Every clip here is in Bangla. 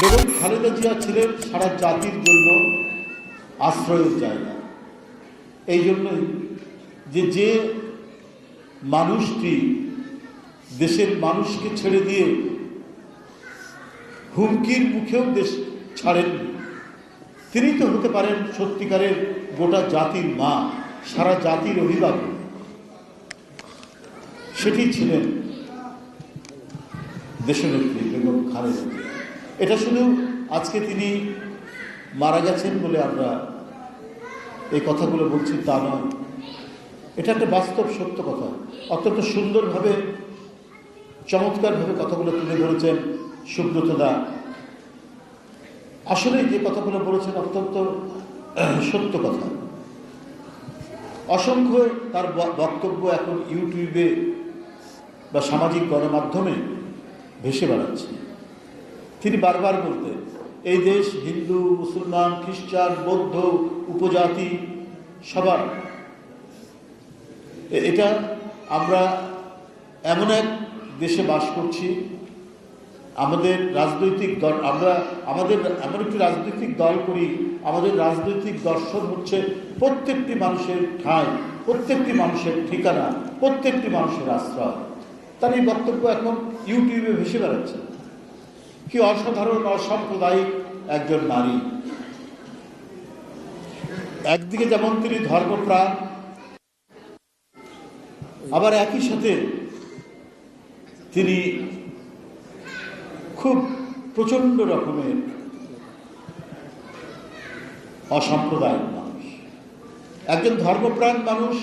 বেগম খালেদা জিয়া ছিলেন সারা জাতির জন্য আশ্রয়ের জায়গা। এই জন্যই যে যে মানুষটি দেশের মানুষকে ছেড়ে দিয়ে হুমকির মুখেও দেশ ছাড়েননি, তিনি তো হতে পারেন সত্যিকারের গোটা জাতির মা, সারা জাতির অভিভাবক। সেটি ছিলেন দেশনেত্রী বেগম খালেদা জিয়া। এটা শুধু আজকে তিনি মারা গেছেন বলে আমরা এই কথাগুলো বলছি তা নয়। এটা একটা বাস্তব সত্য কথা। অত্যন্ত সুন্দরভাবে, চমৎকারভাবে কথাগুলো তুলে ধরেছেন সুব্রত দা। আসলে যে কথাগুলো বলেছেন অত্যন্ত সত্য কথা। অসংখ্য তার বক্তব্য এখন ইউটিউবে বা সামাজিক গণমাধ্যমে ভেসে বেড়াচ্ছে। তিনি বারবার বলতেন, এই দেশ হিন্দু, মুসলমান, খ্রিস্টান, বৌদ্ধ, উপজাতি, সবার। এটা আমরা এমন এক দেশে বাস করছি, আমাদের রাজনৈতিক দল, আমরা, আমাদের এমন একটি রাজনৈতিক দল করি, আমাদের রাজনৈতিক দর্শন হচ্ছে প্রত্যেকটি মানুষের ঠাঁই, প্রত্যেকটি মানুষের ঠিকানা, প্রত্যেকটি মানুষের আশ্রয়। তার এই বক্তব্য এখন ইউটিউবে ভেসে বেড়াচ্ছে। কি অসাধারণ, অসাম্প্রদায়িক একজন নারী। একদিকে যেমন তিনি ধর্মপ্রাণ, আবার একই সাথে তিনি খুব প্রচণ্ড রকমের অসাম্প্রদায়িক মানুষ। একজন ধর্মপ্রাণ মানুষ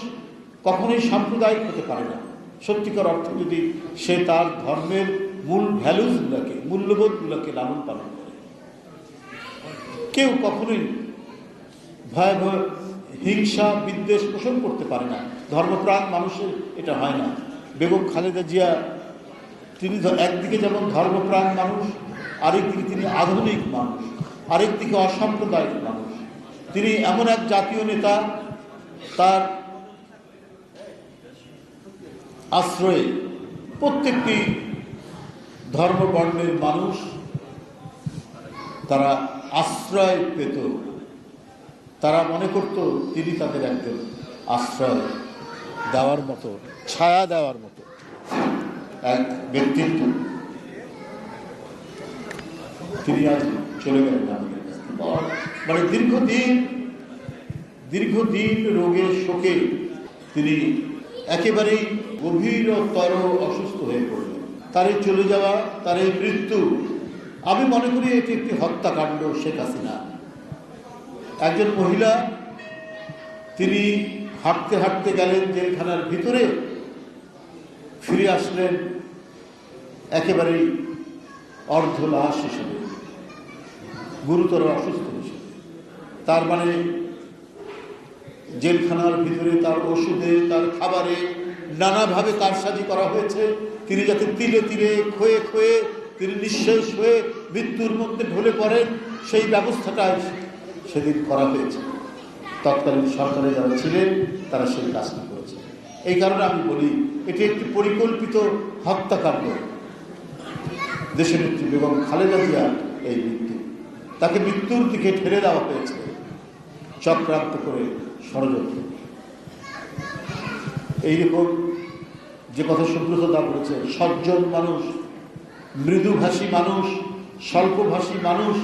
কখনোই সাম্প্রদায়িক হতে পারে না। সত্যিকার অর্থ যদি সে তার ধর্মের মূল ভ্যালুজগুলোকে মূল্যবোধগুলোকে লালন পালন করে। কেউ কখনোই ভয়াবহ হিংসা, বিদ্বেষ পোষণ করতে পারে না। ধর্মপ্রাণ মানুষের এটা হয় না। বেগম খালেদা জিয়া, তিনি একদিকে যেমন ধর্মপ্রাণ মানুষ, আরেকদিকে তিনি আধুনিক মানুষ, আরেকদিকে অসাম্প্রদায়িক মানুষ। তিনি এমন এক জাতীয় নেতা, তার আশ্রয়ে প্রত্যেকটি ধর্মবর্ণের মানুষ তারা আশ্রয় পেত। তারা মনে করত তিনি তাদের একজন আশ্রয় দেওয়ার মতো, ছায়া দেওয়ার মতো এক ব্যক্তিত্ব। তিনি আজ চলে গেলেন মানে দীর্ঘদিন দীর্ঘদিন রোগের শোকে তিনি একেবারেই গভীরতর অসুস্থ হয়ে পড়লেন। তার এই চলে যাওয়া তার এই মৃত্যু। আমি মনে করি এটি একটি হত্যাকাণ্ড, শেখ হাসিনা। একজন মহিলা, তিনি হাঁটতে হাঁটতে গেলেন জেলখানার ভিতরে, ফিরে আসলেন একেবারেই অর্ধ লাশ হিসেবে, গুরুতর অসুস্থ হিসেবে। তার মানে জেলখানার ভিতরে তার ওষুধে, তার খাবারে নানাভাবে কারসাজি করা হয়েছে। তিনি যাতে তিলে তিলে ক্ষয়ে ক্ষয়ে তিনি নিঃশেষ হয়ে মৃত্যুর মধ্যে ঢলে পড়েন, সেই ব্যবস্থাটাই সেদিন করা হয়েছে। তৎকালীন সরকারে যারা ছিলেন, তারা সেই কাজটি করেছে এই কারণে আমি বলি, এটি একটি পরিকল্পিত হত্যাকাণ্ড। দেশের নেত্রী বেগম খালেদা জিয়ার এই মৃত্যু। তাকে মৃত্যুর দিকে ঠেলে দেওয়া হয়েছে চক্রান্ত করে ষড়যন্ত্র। এইরকম যে কথা সুব্রত দা বলেছে, সজ্জন মানুষ, মৃদুভাষী মানুষ, স্বল্পভাষী মানুষ।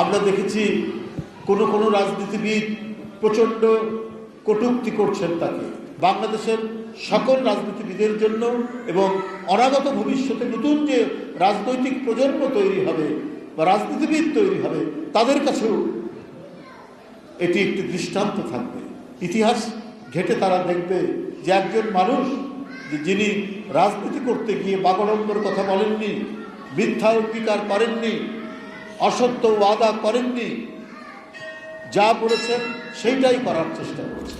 আমরা দেখেছি কোনো কোনো রাজনীতিবিদ প্রচণ্ড কটূক্তি করছেন তাকে। বাংলাদেশের সকল রাজনীতিবিদের জন্য এবং অনাগত ভবিষ্যতে নতুন যে রাজনৈতিক প্রজন্ম তৈরি হবে বা রাজনীতিবিদ তৈরি হবে, তাদের কাছেও এটি একটি দৃষ্টান্ত থাকবে। ইতিহাস ঘেটে তারা দেখবে যে একজন মানুষ যিনি রাজনীতি করতে গিয়ে বাগড়ম্বর কথা বলেননি, মিথ্যা অঙ্গীকার করেননি, অসত্য ওয়াদা করেননি, যা করেছেন সেইটাই করার চেষ্টা করেছেন।